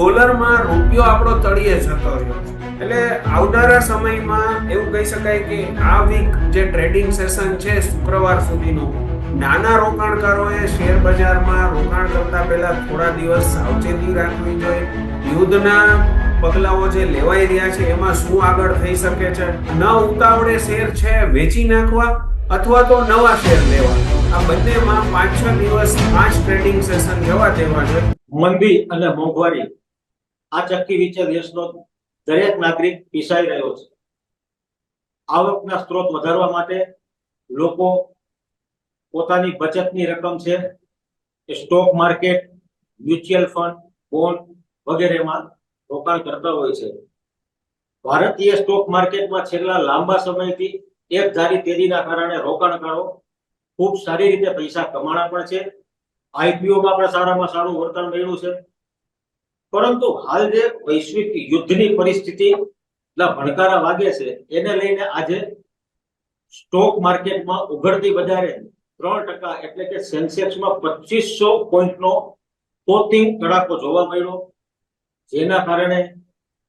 ડોલરમાં રૂપિયો આપણો તળિયે જતો રહ્યો. એટલે આવનારા સમયમાં એવું કહી શકાય કે આ વીક જે ટ્રેડિંગ સેશન છે શુક્રવાર સુધીનું, નાના રોકાણકારોએ શેર બજારમાં રોકાણ કરતા પહેલા થોડા દિવસ સાવચેતી રાખવી જોઈએ. યુદ્ધના પગલાઓ જે લેવાઈ રહ્યા છે, એમાં શું આગળ થઈ શકે છે? ન ઉતાવળે શેર છે વેચી નાખવા અથવા તો નવા શેર લેવા? આ બંનેમાં પાંચ છ દિવસ પાંચ ટ્રેડિંગ સેશન જવા દેવા જોઈએ. મંદી અને મોંઘવારી આ ચક્કી નીચે દેશનો દરેક નાગરિક પીસાઈ રહ્યો છે. આવકના સ્ત્રોત વધારવા માટે લોકો પોતાની બચતની રકમ છે એ stock market, mutual fund, bond વગેરેમાં રોકાણ કરતા હોય છે. ભારતીય સ્ટોક માર્કેટમાં છેલ્લા લાંબા સમયથી એક ધારી તેજીના કારણે રોકાણકારો ખૂબ સારી રીતે પૈસા કમાણા પણ છે. આઈપીઓમાં પણ સારામાં સારું વર્તન મળ્યું છે. પરંતુ હાલ જે વૈશ્વિક યુદ્ધની પરિસ્થિતિ ભણકારા વાગે છે, એને લઈને આજે સ્ટોક માર્કેટમાં ઉઘડતી વધારે ત્રણ ટકા એટલે કે સેન્સેક્સમાં પચીસો પોઈન્ટનો પોતિંગ તડાકો જોવા મળ્યો, જેના કારણે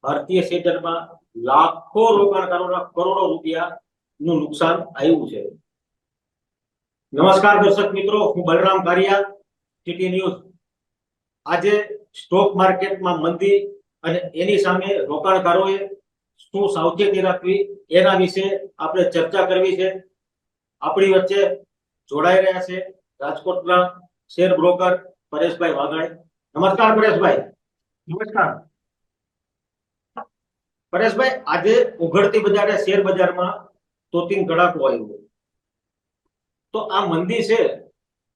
ભારતીય સેક્ટરમાં લાખો રોકાણકારોના કરોડો રૂપિયાનું નુકસાન આવ્યું છે. નમસ્કાર દર્શક મિત્રો, હું બલરામ કારિયા સિટી ન્યૂઝ આજે સ્ટોક માર્કેટમાં મંદી અને એની સામે રોકાણકારોએ શું સાવચેતી રાખવી એના વિશે આપણે ચર્ચા કરવી છે. આપણી વચ્ચે જોડાઈ રહ્યા છે રાજકોટના શેર બ્રોકર પરેશભાઈ વાઘાણી. નમસ્કાર પરેશભાઈ. નમસ્કાર. પરેશભાઈ આજે ઉઘડતી બજારે શેર બજારમાં તોતિંગ ગળાકો આવ્યો. તો આ મંદી છે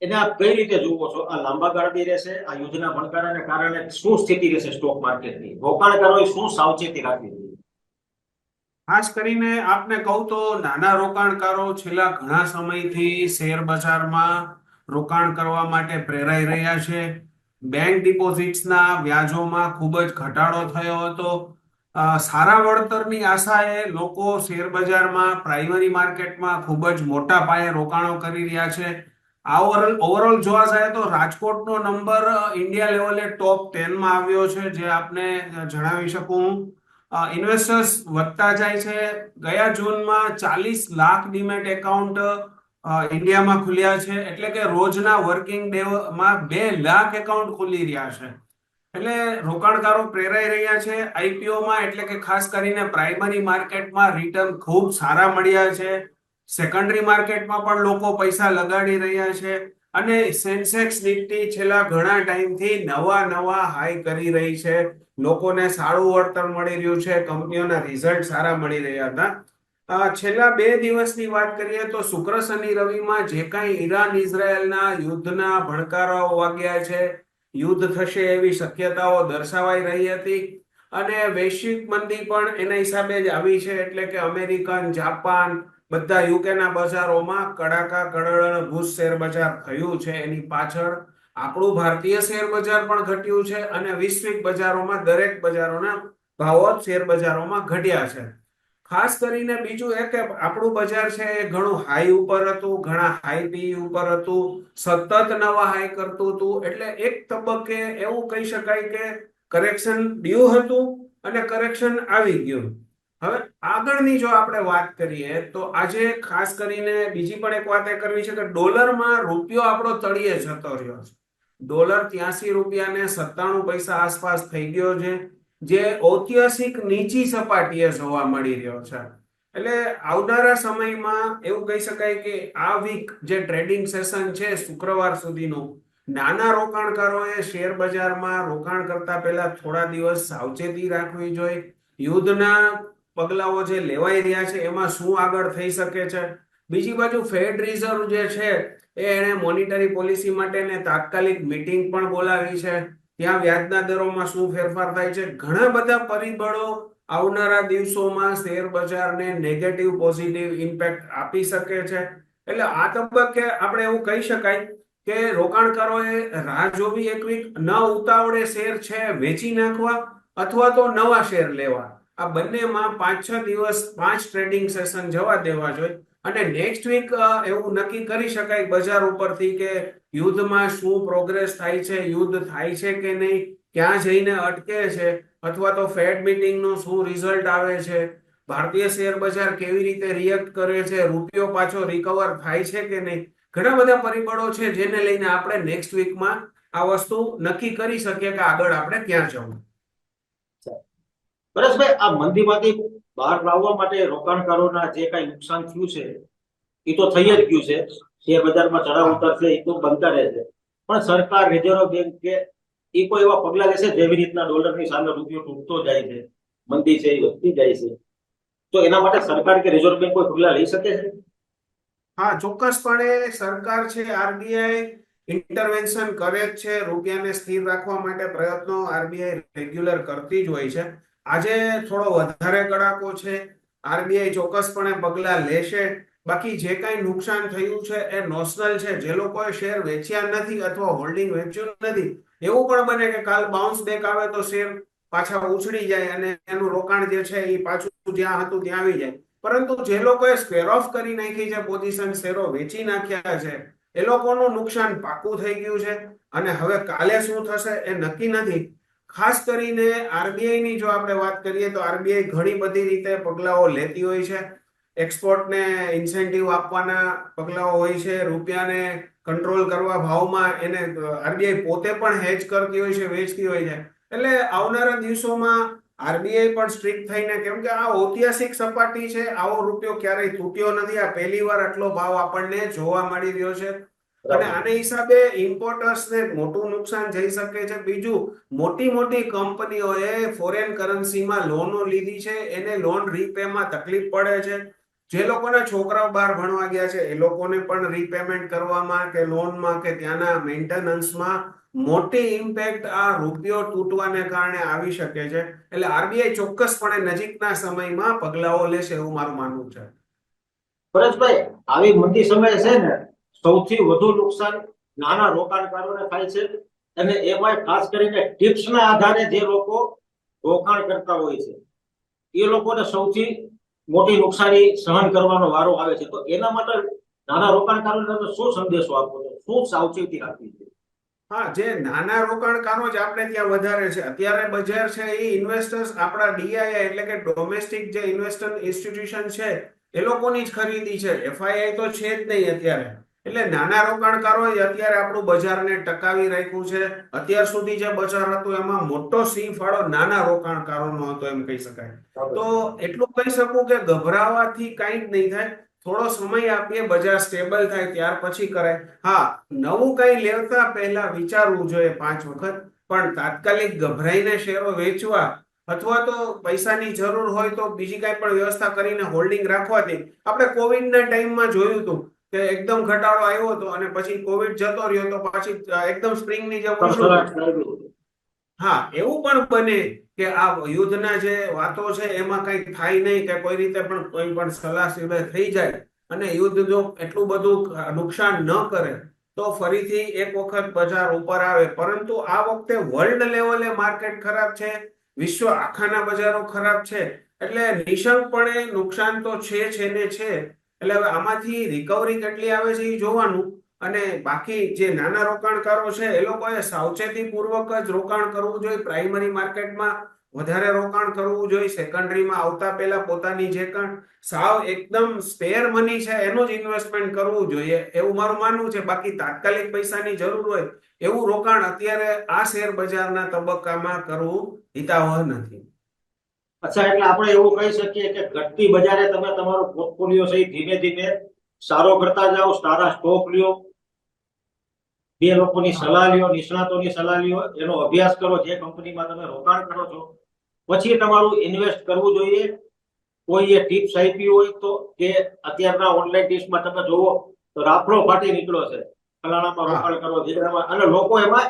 એને આપ કઈ રીતે જુઓ છો? આ લાંબા ગાળાની રહેશે, આ યુદ્ધના ભણકારાને કારણે શું સ્થિતિ રહેશે સ્ટોક માર્કેટની રોકાણકારોએ શું સાવચેતી રાખવી જોઈએ? ખાસ કરીને આપને કહું તો નાના રોકાણકારો છેલ્લા ઘણા સમયથી શેર બજારમાં રોકાણ કરવા માટે પ્રેરાઈ રહ્યા છે. બેંક ડિપોઝિટ્સના વ્યાજોમાં ખૂબ જ ઘટાડો થયો હતો. સારા વળતરની આશાએ લોકો શેર બજારમાં, પ્રાઇમરી માર્કેટમાં ખૂબ જ મોટા પાયે રોકાણો કરી રહ્યા છે. આ ઓવરઓલ ઓવરઓલ જોવા જાય તો રાજકોટનો નંબર ઇન્ડિયા લેવલે ટોપ ટેનમાં આવ્યો છે, જે આપને જણાવી શકું ઇન્વેસ્ટર્સ વધતા જાય છે. ગયા જૂનમાં ચાલીસ લાખ ડીમેટ એકાઉન્ટ ઇન્ડિયામાં ખુલ્યા છે. એટલે કે રોજના વર્કિંગ ડેમાં બે લાખ એકાઉન્ટ ખુલી રહ્યા છે. એટલે રોકાણકારો પ્રેરાઈ રહ્યા છે. આઈપીઓમાં એટલે કે ખાસ કરીને પ્રાઇમરી માર્કેટમાં રિટર્ન ખૂબ સારા મળ્યા છે. સેકન્ડરી માર્કેટમાં પણ લોકો પૈસા લગાડી રહ્યા છે અને સેન્સેક્સ નિફ્ટી છેલ્લા ઘણા ટાઈમથી નવા નવા હાઈ કરી રહી છે. લોકોને સારું વળતર મળી રહ્યું છે. કંપનીઓના રિઝલ્ટ સારા મળી રહ્યા હતા. છેલ્લા બે દિવસની વાત કરીએ તો શુક્ર શનિ રવિમાં જે કાંઈ ઈરાન ઇઝરાયલના યુદ્ધના ભણકારાઓ વાગ્યા છે, યુદ્ધ થશે એવી શક્યતાઓ દર્શાવાઈ રહી હતી અને વૈશ્વિક મંદી પણ એના હિસાબે જ આવી છે. એટલે કે અમેરિકન, જાપાન બધા યુકેના બજારોમાં કડાકા કડળ ભૂસ શેર બજાર થયું છે. એની પાછળ આપણું ભારતીય શેર બજાર પણ ઘટ્યું છે અને વૈશ્વિક બજારોમાં દરેક બજારોના ભાવો શેર બજારોમાં ઘટ્યા છે. ખાસ કરીને બીજું એ કે આપણું બજાર છે એ ઘણું હાઈ ઉપર હતું, ઘણા હાઈ પી ઉપર હતું, સતત નવા હાઈ કરતું હતું. એટલે એક તબક્કે એવું કહી શકાય કે કરેક્શન ડ્યુ હતું અને કરેક્શન આવી ગયું. હવે આગળની જો આપણે વાત કરીએ તો આજે ખાસ કરીને બીજી પણ એક વાત એ કરવી છે કે ડોલરમાં રૂપિયો આપણો તળિયે જતો રહ્યો છે. ડોલર ત્યાસી રૂપિયાને સત્તાણું પૈસા આસપાસ થઈ ગયો છે, જે ઐતિહાસિક નીચી સપાટીએ જોવા મળી રહ્યો છે. એટલે આવનારા સમયમાં એવું કહી શકાય કે આ વીક જે ટ્રેડિંગ સેશન છે શુક્રવાર સુધીનું, નાના રોકાણકારોએ શેર બજારમાં રોકાણ કરતા પહેલા થોડા દિવસ સાવચેતી રાખવી જોઈએ. યુદ્ધના પગલાઓ જે લેવાઈ રહ્યા છે, એમાં શું આગળ થઈ શકે છે? બીજી બાજુ ફેડ રિઝર્વ જે છે, એ એણે મોનિટરી પોલિસી માટેને તાત્કાલિક મીટિંગ પણ બોલાવી છે. ત્યાં વ્યાજના દરોમાં શું ફેરફાર થાય છે? ઘણા બધા પરિબળો આવનારા દિવસોમાં શેર બજારને નેગેટિવ પોઝિટિવ ઇમ્પેક્ટ આપી શકે છે. એટલે આ તબક્કે આપણે એવું કહી શકાય કે રોકાણકારોએ રાહ જોવી એક વીક ન ઉતાવળે શેર છે, વેચી નાખવા અથવા તો નવા શેર લેવા. આ બંનેમાં પાંચ છ દિવસ પાંચ ટ્રેડિંગ સેશન જવા દેવા જોઈએ. અને નેક્સ્ટ વીક એવું નક્કી કરી શકાય બજાર ઉપરથી કે યુદ્ધમાં શું પ્રોગ્રેસ થાય છે, યુદ્ધ થાય છે કે નહીં, ક્યાં જઈને અટકે છે, અથવા તો ફેડ મીટિંગનું શું રિઝલ્ટ આવે છે, ભારતીય શેર બજાર કેવી રીતે રિએક્ટ કરે છે, રૂપિયો પાછો રિકવર થાય છે કે નહીં, ઘણા બધા પરિબળો છે જેને લઈને આપણે નેક્સ્ટ વીકમાં આ વસ્તુ નક્કી કરી શકીએ કે આગળ આપણે ક્યાં જવું. પરેશભાઈ આ મંદીમાંથી બહાર લાવવા માટે રોકાણકારોના જે કઈ નુકસાન થયું છે, એ તો થઈ જ ગયું છે. શેર બજારમાં ચડાવ ઉતાર એ તો બનતા રહે પણ સરકાર, રિઝર્વ બેંક કે એ કોઈ એવા પગલા લેશે જેવી રીતના ડોલરની સામે રૂપિયો તૂટતો જાય છે, મંદી છે, એ વધતી જાય છે. તો એના માટે સરકાર કે રિઝર્વ બેંક કોઈ પગલા લઈ શકે છે? હા, ચોક્કસપણે સરકાર છે, આરબીઆઈ ઇન્ટરવેન્શન કરે જ છે, રૂપિયાને સ્થિર રાખવા માટે પ્રયત્નો આરબીઆઈ રેગ્યુલર કરતી જ હોય છે. આજે થોડો વધારે કડાકો છે. આરબીઆઈ ચોક્કસપણે પગલા લેશે. બાકી જે કાંઈ નુકસાન થયું છે એ નોશનલ છે. જે લોકોએ શેર વેચ્યા નથી અથવા હોલ્ડિંગ વેચ્યું નથી. એવું પણ બને કે કાલ બાઉન્સ બેક આવે તો શેર પાછા ઉછળી જાય અને એનું રોકાણ જે છે એ પાછું જ્યાં હતું ત્યાં આવી જાય. પરંતુ જે લોકોએ સ્ક્વેર ઓફ કરી નાખી છે પોઝિશન શેરો વેચી નાખ્યા છે, એ લોકોનું નુકસાન પાકું થઈ ગયું છે. અને હવે કાલે શું થશે એ નક્કી નથી. ખાસ કરીને આરબીઆઈ ની જો આપણે વાત કરીએ તો આરબીઆઈ ઘણી બધી રીતે પગલાઓ લેતી હોય છે. એક્સપોર્ટને ઇન્સેન્ટિવ આપવાના પગલાઓ હોય છે, રૂપિયાને કંટ્રોલ કરવા ભાવમાં એને આરબીઆઈ પોતે પણ હેજ કરતી હોય છે, વેચતી હોય છે. એટલે આવનારા દિવસોમાં આરબીઆઈ પણ સ્ટ્રિક્ટ થઈને, કેમ કે આ ઐતિહાસિક સપાટી છે, આવો રૂપિયો ક્યારેય તૂટ્યો નથી. આ પહેલી વાર આટલો ભાવ આપણને જોવા મળી રહ્યો છે. અને આને હિસાબે ઇમ્પોર્ટર્સને મોટું નુકસાન જઈ શકે છે. બીજું મોટી મોટી કંપનીઓએ ફોરેન કરન્સીમાં લોનો લીધી છે. એને લોન રીપેમાં તકલીફ પડે છે. જે લોકોના છોકરાઓ બહાર ભણવા ગયા છે એ લોકોને પણ રીપેમેન્ટ કરવામાં કે લોનમાં કે ત્યાંના મેન્ટેનન્સમાં મોટી ઇમ્પેક્ટ આ રૂપિયો તૂટવાને કારણે આવી શકે છે. એટલે આરબીઆઈ ચોક્કસપણે નજીકના સમયમાં પગલાઓ લેશે એવું મારું માનવું છે. પરેશભાઈ આવી મંદી સમય છે ને સૌથી વધુ નુકસાન નાના રોકાણકારોને થાય છે. અને એમાં ખાસ કરીને ટિપ્સના આધારે જે લોકો રોકાણ કરતા હોય છે, એ લોકોને સૌથી મોટી નુકસાની સહન કરવાનો વારો આવે છે. તો એના માટે નાના રોકાણકારોને શું સંદેશો આપો છો? શું સાવચેતી રાખવી છે? હા, જે નાના રોકાણકારો જ આપણે ત્યાં વધારે છે. અત્યારે બજાર છે એ ઇન્વેસ્ટર્સ આપણા ડીઆઈ એટલે કે ડોમેસ્ટિક જે ઇન્વેસ્ટર ઇન્સ્ટિટ્યુશન છે, એ લોકોની જ ખરીદી છે. એફઆઈઆઈ તો છે જ નહીં અત્યારે. એટલે નાના રોકાણકારો અત્યારે આપણું બજારને ટકાવી રાખ્યું છે. અત્યાર સુધી જે બજાર હતું એમાં મોટો સિંહ ફાળો નાના રોકાણકારોનો હતો એમ કહી શકાય. તો એટલું કહી શકું કે ગભરાવાથી કંઈ જ નહીં થાય. થોડો સમય આપીએ બજાર સ્ટેબલ થાય ત્યાર પછી કરાય હા નવું કંઈ લેતા પહેલા વિચારવું જોઈએ પાંચ વખત પણ તાત્કાલિક ગભરાઈને શેરો વેચવા અથવા તો પૈસાની જરૂર હોય તો બીજી કાંઈ પણ વ્યવસ્થા કરીને હોલ્ડિંગ રાખવાથી. આપણે કોવિડના ટાઈમમાં જોયું હતું કે એકદમ ઘટાડો આવ્યો હતો અને પછી કોવિડ જતો રહ્યો તો પછી એકદમ સ્પ્રિંગની જેમ હા એવું પણ બને કે આ યુદ્ધના જે વાતો છે એમાં કઈ થાય નહીં કે કોઈ રીતે પણ કોઈ પણ સલાહ સિવાય થઈ જાય અને યુદ્ધ જો એટલું બધું નુકસાન ન કરે તો ફરીથી એક વખત બજાર ઉપર આવે. પરંતુ આ વખતે વર્લ્ડ લેવલે માર્કેટ ખરાબ છે વિશ્વ આખાના બજારો ખરાબ છે. એટલે નિશંકપણે નુકસાન તો છે છે ને છે એટલે હવે આમાંથી રિકવરી કેટલી આવે છે એ જોવાનું. અને બાકી જે નાના રોકાણકારો છે, એ લોકોએ સાવચેતી પૂર્વક જ રોકાણ કરવું જોઈએ. પ્રાઇમરી માર્કેટમાં વધારે રોકાણ કરવું જોઈએ. સેકન્ડરીમાં આવતા પહેલા પોતાની જે કણ સાવ એકદમ સ્પેર મની છે, એનું જ ઇન્વેસ્ટમેન્ટ કરવું જોઈએ. એવું મારું માનવું છે. બાકી તાત્કાલિક પૈસાની જરૂર હોય એવું રોકાણ અત્યારે આ શેર બજારના તબક્કામાં કરવું હિતાવહ નથી. અચ્છા એટલે આપણે એવું કહી શકીએ કે ઘટતી બજારે તમે તમારો પોર્ટફોલિયો છે ધીમે ધીમે સારો કરતા જાઓ સારા સ્ટોક લ્યો. બે લોકોની સલાહ લ્યો નિષ્ણાતોની સલાહ લ્યો એનો અભ્યાસ કરો જે કંપનીમાં તમે રોકાણ કરો છો. પછી તમારું ઇન્વેસ્ટ કરવું જોઈએ. કોઈ એ ટિપ્સ આપી હોય તો કે અત્યારના ઓનલાઈન ટિપ્સમાં તમે જોવો તો રાફડો ફાટી નીકળ્યો છે. ફલાણામાં રોકાણ કરો ઢીકણામાં અને લોકો એમાં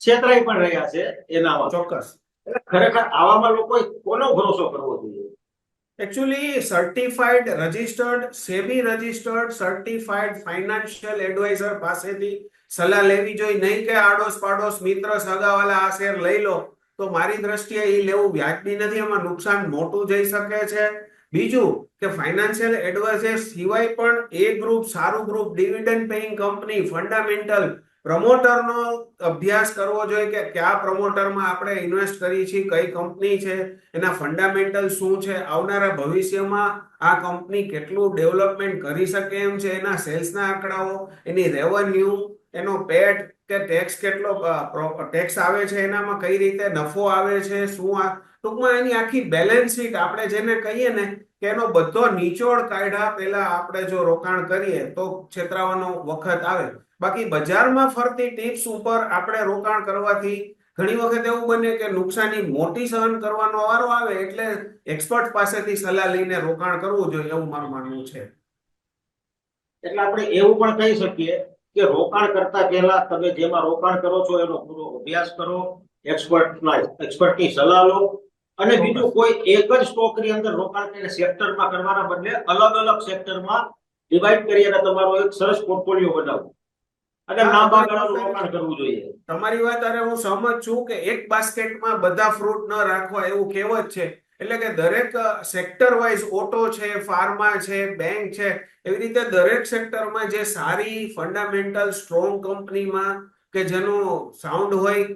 છેતરાઈ પણ રહ્યા છે એનામાં. ચોક્કસ. ખરેખર આવામાં લોકોએ કોનો ભરોસો કરવો જોઈએ? Actually certified registered SEBI registered certified financial adviser પાસેથી સલાહ લેવી જોઈએ. નહીં કે આડોશ પાડોશ મિત્ર, સગાવાલા આ શેર લઈ લો, તો મારી દ્રષ્ટિએ એ લેવું વ્યાજબી નથી. એમાં નુકસાન મોટું જઈ શકે છે. બીજું કે ફાઇનાન્શિયલ એડવાઇઝર સિવાય પણ એ ગ્રુપ સારું group dividend paying company fundamental પ્રમોટરનો અભ્યાસ કરવો જોઈએ કે કયા પ્રમોટરમાં આપણે ઇન્વેસ્ટ કરી છીએ, કઈ કંપની છે, એના ફંડામેન્ટલ શું છે, આવનારા ભવિષ્યમાં આ કંપની કેટલું ડેવલપમેન્ટ કરી શકે એમ છે, એના સેલ્સના આંકડાઓ, એની રેવન્યુ એનો પેટ કે ટેક્સ કેટલો ટેક્સ આવે છે, એનામાં કઈ રીતે નફો આવે છે, શું આ ટૂંકમાં એની આખી બેલેન્સ શીટ આપણે જેને કહીએ ને, કે એનો બધો નીચોડ કાઢ્યા પહેલા આપણે જો રોકાણ કરીએ, તો છેતરાવાનો વખત આવે. બાકી બજારમાં ફરતી ટિપ્સ ઉપર આપણે રોકાણ કરવાથી ઘણી વખત એવું બને કે નુકસાની મોટી સહન કરવાનો વારો આવે એટલે એક્સપર્ટ પાસેથી સલાહ લઈને રોકાણ કરવું જોઈએ એવું મારું માનવું છે. એટલે આપણે એવું પણ કહી શકીએ કે રોકાણ કરતા પહેલા તમે જેમાં રોકાણ કરો છો એનો પૂરો અભ્યાસ કરો એક્સપર્ટના એક્સપર્ટની સલાહ લો અને બીજું કોઈ એક જ સ્ટોકની અંદર રોકાણ કરીને સેક્ટરમાં કરવાના બદલે અલગ અલગ સેક્ટરમાં ડિવાઈડ કરી અને તમારો એક સરસ પોર્ટફોલિયો બનાવો અને લાંબા ગાળાનું રોકાણ કરવું જોઈએ. તમારી વાત અરે હું સહમત છું કે એક બાસ્કેટમાં બધા ફ્રૂટ ન રાખવા એવું કહેવત છે. એટલે કે દરેક સેક્ટર વાઇઝ ઓટો છે ફાર્મા છે બેંક છે એવી રીતે દરેક સેક્ટરમાં જે સારી ફંડામેન્ટલ સ્ટ્રોંગ કંપનીમાં કે જેનું સાઉન્ડ હોય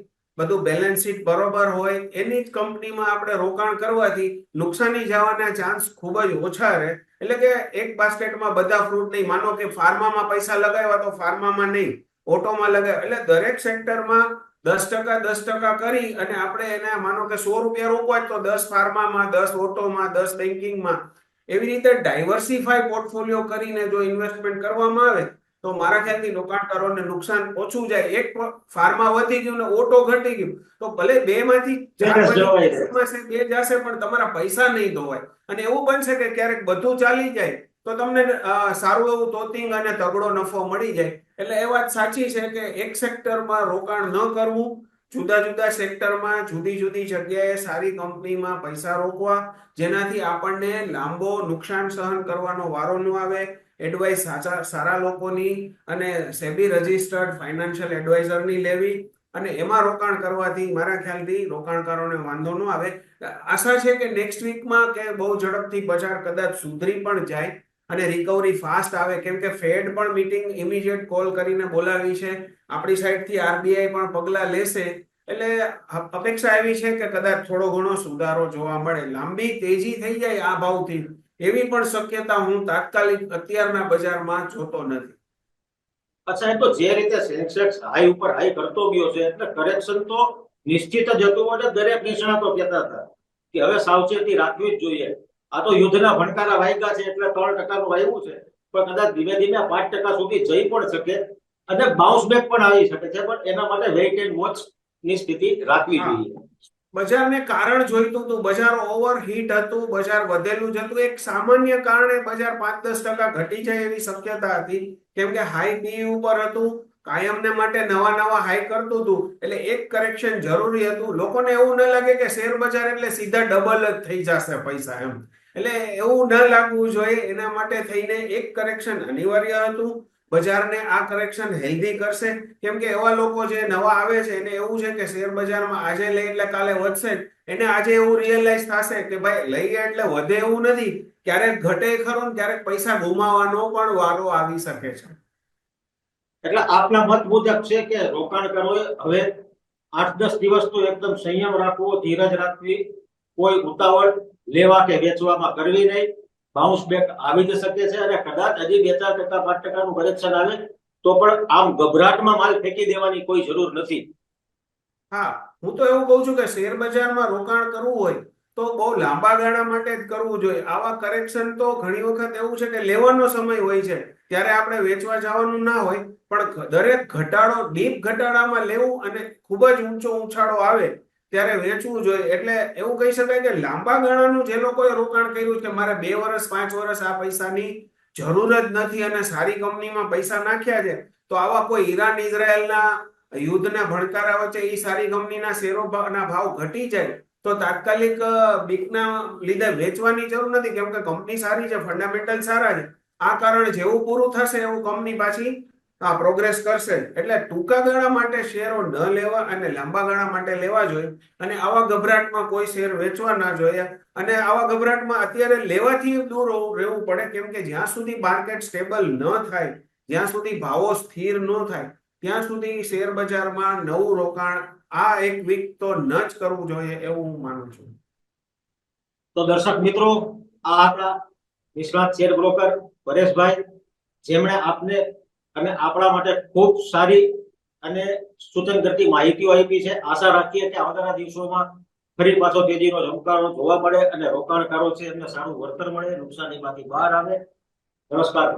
બધું બેલેન્સ શીટ બરોબર હોય, એની જ કંપનીમાં આપણે રોકાણ કરવાથી નુકસાની જવાના ચાન્સ ખૂબ જ ઓછા રહે. એટલે કે એક બાસ્કેટમાં બધા ફ્રૂટ નહીં. માનો કે ફાર્મામાં પૈસા લગાવ્યા તો ફાર્મામાં નહીં. ઓટોમાં લગાવ્યા. એટલે દરેક સેક્ટરમાં દસ ટકા દસ ટકા કરી અને આપણે એને માનો કે સો રૂપિયા રોકવા તો દસ ફાર્મામાં દસ ઓટોમાં દસ બેન્કિંગમાં એવી રીતે ડાયવર્સિફાય પોર્ટફોલિયો કરીને જો ઇન્વેસ્ટમેન્ટ કરવામાં આવે તો મારા ખ્યાલથી રોકાણકારોને નુકસાન ઓછું જાય. એક ફાર્મા વધી ગયું ને ઓટો ઘટી ગયું. તો ભલે બે માંથી બે જશે પણ તમારા પૈસા નહીં ધોવાય. અને એવું બનશે કે ક્યારેક બધું ચાલી જાય તો તમને સારું એવું તોતિંગ અને તગડો નફો મળી જાય. એટલે એ વાત સાચી છે કે એક સેક્ટરમાં રોકાણ ન કરવું જુદા જુદા સેક્ટરમાં જુદી જુદી જગ્યાએ સારી કંપનીમાં પૈસા રોકવા જેનાથી આપણને લાંબો નુકસાન સહન કરવાનો વારો ન આવે એડવાઇસ સાચા, સારા લોકોની અને સેબી રજિસ્ટર્ડ ફાઇનાન્શિયલ એડવાઇઝરની લેવી અને એમાં રોકાણ કરવાથી મારા ખ્યાલથી રોકાણકારોને વાંધો ન આવે. આશા છે કે નેક્સ્ટ વીકમાં કે બહુ ઝડપથી બજાર કદાચ સુધરી પણ જાય અને રિકવરી ફાસ્ટ આવે. કેમ કે ફેડ પણ મીટિંગ ઇમિડિયેટ કોલ કરીને બોલાવી છે. આપણી સાઈડથી આરબીઆઈ પણ પગલાં લેશે. એટલે અપેક્ષા એવી છે કે કદાચ થોડો ઘણો સુધારો જોવા મળે. લાંબી તેજી થઈ જાય આ ભાવથી. એવી પણ શક્યતા હું તાત્કાલિક અત્યારના બજારમાં જોતો નથી. અચ્છા એ તો જે રીતે સેન્સેક્સ હાઈ ઉપર હાઈ કરતો ગયો છે એટલે કરેક્શન તો નિશ્ચિત જ હતું અને દરેક નિષ્ણાતો કહેતા હતા કે હવે સાવચેતી રાખવી જ જોઈએ. આ તો યુદ્ધના ભણકારા વાયગા છે એટલે ત્રણ ટકાનું વાયવું છે પણ કદાચ ધીમે ધીમે પાંચ ટકા સુધી જઈ પણ શકે અને બાઉન્સ બેક પણ આવી શકે છે પણ એના માટે વેઇટ એન્ડ વોચની સ્થિતિ રાખવી જોઈએ. બજારને કારણ જોઈતું હતું. બજાર ઓવર હીટ હતું. બજાર વધેલું જ હતું. એક સામાન્ય કારણે બજાર પાંચ દસ ટકા ઘટી જાય એવી શક્યતા હતી. કેમ કે હાઈ પી ઉપર હતું. કાયમને માટે નવા નવા હાઈ કરતું હતું. એટલે એક કરેક્શન જરૂરી હતું. લોકોને એવું ન લાગે કે શેર બજાર એટલે સીધા ડબલ જ થઈ જશે પૈસા એમ. એટલે એવું ન લાગવું જોઈએ. એના માટે થઈને એક કરેક્શન અનિવાર્ય હતું. બજારને આ કરેક્શન હેલ્ધી કરશે. કેમ કે એવા લોકો જે નવા આવે છે, એને એવું છે કે શેર બજારમાં આજે લઈ એટલે કાલે વધશે. એને આજે એવું રિયલાઇઝ થશે કે ભાઈ, લઈએ એટલે વધે એવું નથી. ક્યારેક ઘટે ખરું ક્યારેક પૈસા ગુમાવવાનો પણ વારો આવી શકે છે. એટલે આપના મત મુજબ છે કે રોકાણકારોએ હવે આઠ દસ દિવસ તો એકદમ સંયમ રાખવો, ધીરજ રાખવી, કોઈ ઉતાવળ લેવા કે વેચવામાં કરવી નહીં. બાઉન્સ બેક આવી જ શકે છે અને કદાચ હજી બે ચાર ટકા, પાંચ ટકાનું કરેક્શન આવે, તો પણ આમ ગભરાટમાં માલ ફેંકી દેવાની કોઈ જરૂર નથી. હા, હું તો એવું કહું છું કે શેર બજારમાં રોકાણ કરવું હોય, તો બહુ લાંબા ગાળા માટે જ કરવું જોઈએ. આવા કરેક્શન તો ઘણી વખત એવું છે કે લેવાનો સમય હોય છે, ત્યારે આપણે વેચવા જવાનું ના હોય, પણ દરેક ઘટાડો, ડીપ ઘટાડામાં લેવું અને ખૂબ જ ઊંચો ઉછાળો આવે ત્યારે વેચવું જોઈએ. એટલે એવું કહી શકાય કે લાંબા ગાળાનું જે લોકોએ રોકાણ કર્યું કે મારે બે વર્ષ, પાંચ વર્ષ આ પૈસાની જરૂર જ નથી અને સારી કંપનીમાં પૈસા નાખ્યા છે, તો આવા કોઈ ઈરાન ઇઝરાયલના યુદ્ધના ભણકારા વચ્ચે એ સારી કંપનીના શેરો ના ભાવ ઘટી જાય, તો તાત્કાલિક બીકના લીધે વેચવાની જરૂર નથી. કેમ કે કંપની સારી છે, ફંડામેન્ટલ સારા છે. આ કારણે જેવું પૂરું થશે એવું કંપની પાછી પ્રોગ્રેસ કરશે. એટલે ટૂંકા ગાળા માટે શેરો ન લેવા અને લાંબા ગાળા માટે લેવા જોઈએ અને આવા ગભરાટમાં કોઈ શેર વેચવા ના જોઈએ અને આવા ગભરાટમાં અત્યારે લેવાથી દૂર રહેવું પડે. કેમ કે જ્યાં સુધી માર્કેટ સ્ટેબલ ન થાય, જ્યાં સુધી ભાવો સ્થિર ન થાય, ત્યાં સુધી શેર બજારમાં નવું રોકાણ આ એક વીક તો ન જ કરવું જોઈએ એવું હું માનું છું. તો દર્શક મિત્રો, આ હતા નિષ્ણાત શેર બ્રોકર પરેશભાઈ. જેમણે આપને અને આપણા માટે ખૂબ સારી અને સૂચન કરતી માહિતીઓ આપી છે. આશા રાખીએ કે આવનારા દિવસોમાં ફરી પાછો તેજીનો ઝમકારો જોવા મળે અને રોકાણકારો છે એમને સારું વળતર મળે, નુકસાનીમાંથી બહાર આવે. નમસ્કાર.